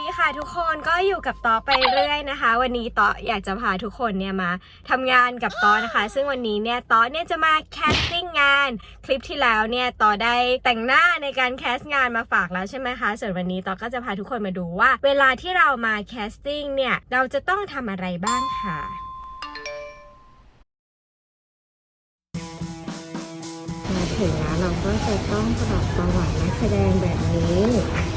ดีค่ะทุกคนก็อยู่กับต่อไปเรื่อยนะคะ วันนี้ต่ออยากจะพาทุกคนเนี่ยมาทำงานกับต่อนะคะ ซึ่งวันนี้เนี่ยต่อเนี่ยจะมาแคสติ้งงาน คลิปที่แล้วเนี่ยต่อได้แต่งหน้าในการแคสงานมาฝากแล้วใช่ไหมคะ ส่วนวันนี้ต่อก็จะพาทุกคนมาดูว่า เวลาที่เรามาแคสติ้งเนี่ยเราจะต้องทำอะไรบ้างค่ะมาถึงแล้วเราก็จะต้องกรอกประวัตินักแสดงแบบนี้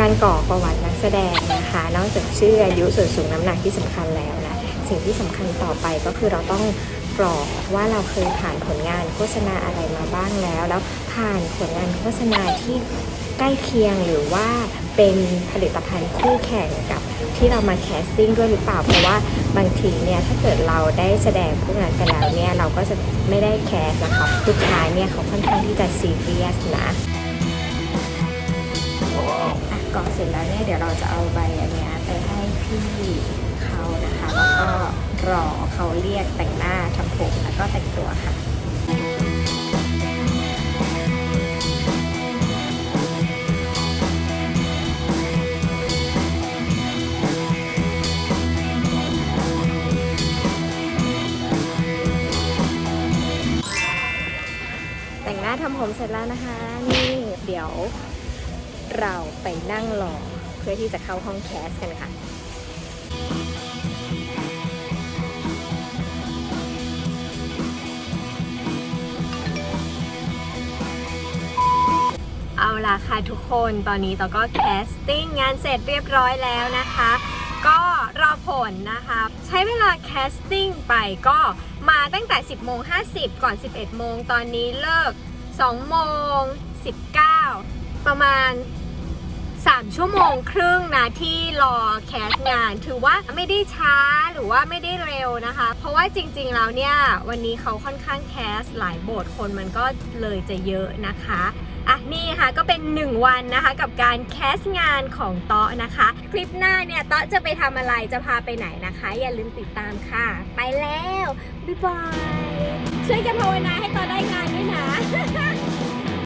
การกรอกประวัตินักแสดงนะคะ นอกจากชื่ออายุส่วนสูงน้ำหนักที่สำคัญแล้วนะ สิ่งที่สำคัญต่อไปก็คือเราต้องกรอกว่าเราเคยผ่านผลงานโฆษณาอะไรมาบ้างแล้ว แล้วผ่านผลงานโฆษณาที่ใกล้เคียงหรือว่าเป็นผลิตภัณฑ์คู่แข่งกับที่เรามาแคสติ้งด้วยหรือเปล่า เพราะว่าบางทีเนี่ยถ้าเกิดเราได้แสดงพวกนั้นไปแล้วเนี่ยเราก็จะไม่ได้แคสนะคะลูกค้าเนี่ยเขาค่อนข้างที่จะซีเรียสนะ กรอกเสร็จแล้วเนี่ยเดี๋ยวเราจะเอาใบอันนี้ไปให้พี่เขานะคะแล้วก็รอเขาเรียกแต่งหน้าทำผมแล้วก็แต่งตัวค่ะแต่งหน้าทำผมเสร็จแล้วนะคะ นี่เดี๋ยว เราไปนั่งรอเพื่อที่จะเข้าห้องแคสกันค่ะเอาล่ะค่ะทุกคนตอนนี้เราก็แคสติ้งงานเสร็จเรียบร้อยแล้วนะคะ ก็รอผลนะคะ ใช้เวลาแคสติ้งไปก็มาตั้งแต่ 10โมง50 ก่อน 11โมงตอนนี้เลิก 2 โมง 19 ประมาณ ชั่วโมงครึ่งนะที่รอแคสงาน ถือว่าไม่ได้ช้าหรือว่าไม่ได้เร็วนะคะ เพราะว่าจริงๆแล้วเนี่ยวันนี้เขาค่อนข้างแคสหลายบทคนมันก็เลยจะเยอะนะคะอะนี่ค่ะก็เป็น 1 วันนะคะกับการแคสงานของเตาะนะคะ คลิปหน้าเนี่ยเตาะจะไปทำอะไรจะพาไปไหนนะคะ อย่าลืมติดตามค่ะ ไปแล้ว บ๊ายบาย ช่วยกันภาวนาให้เตาะได้งานด้วยนะ